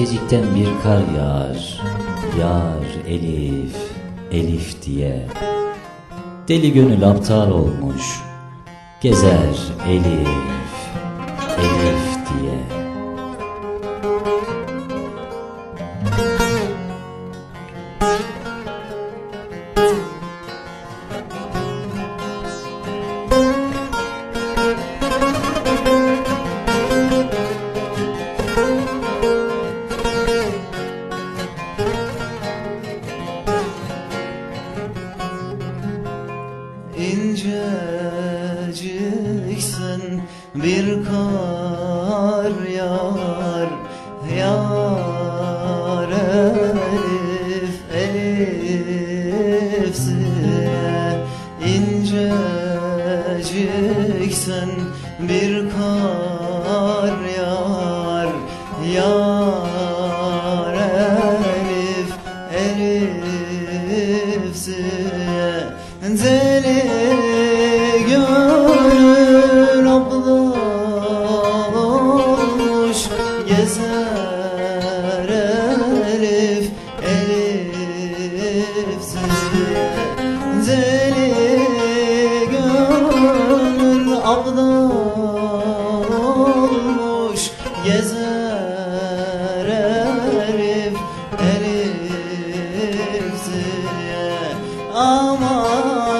incecikten bir kar yağar. Yar Elif, Elif diye. Deli gönül aptal olmuş. Gezer Elif, Elif diye. İnceciksin bir kar yar Yar elif elifsiye İnceciksin bir kar yar Yar elif elifsiye Deli Gezer elif elifsiye Deli gönül abla olmuş Gezer elif elifsiye Aman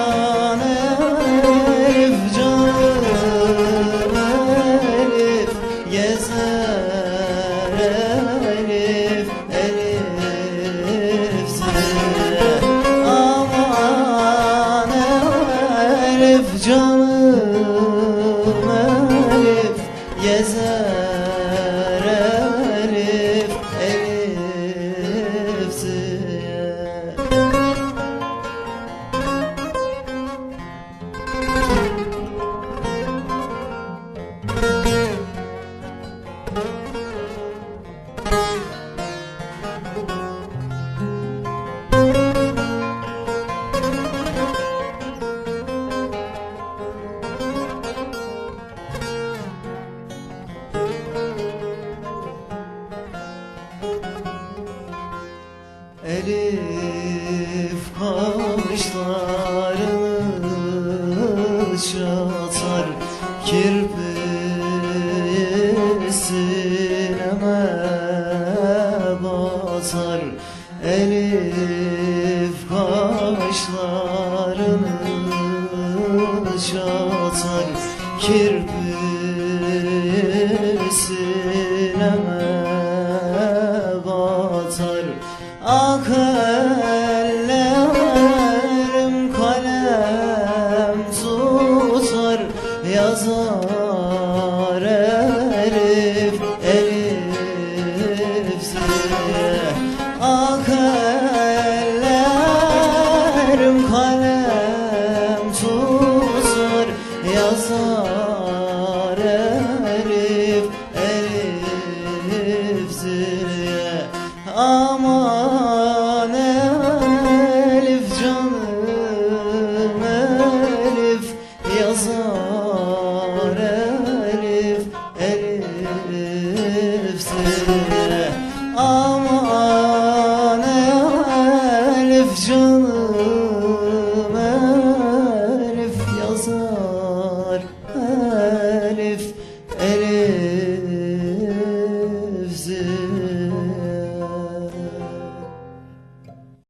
Elif kaşlarını çatar Kirpi sineme batar. Elif kaşlarını çatar Kirpi sineme batar Ak ellerim kalem tutar Yazar elif elifsiye Ak ellerim kalem tutar Yazar I've.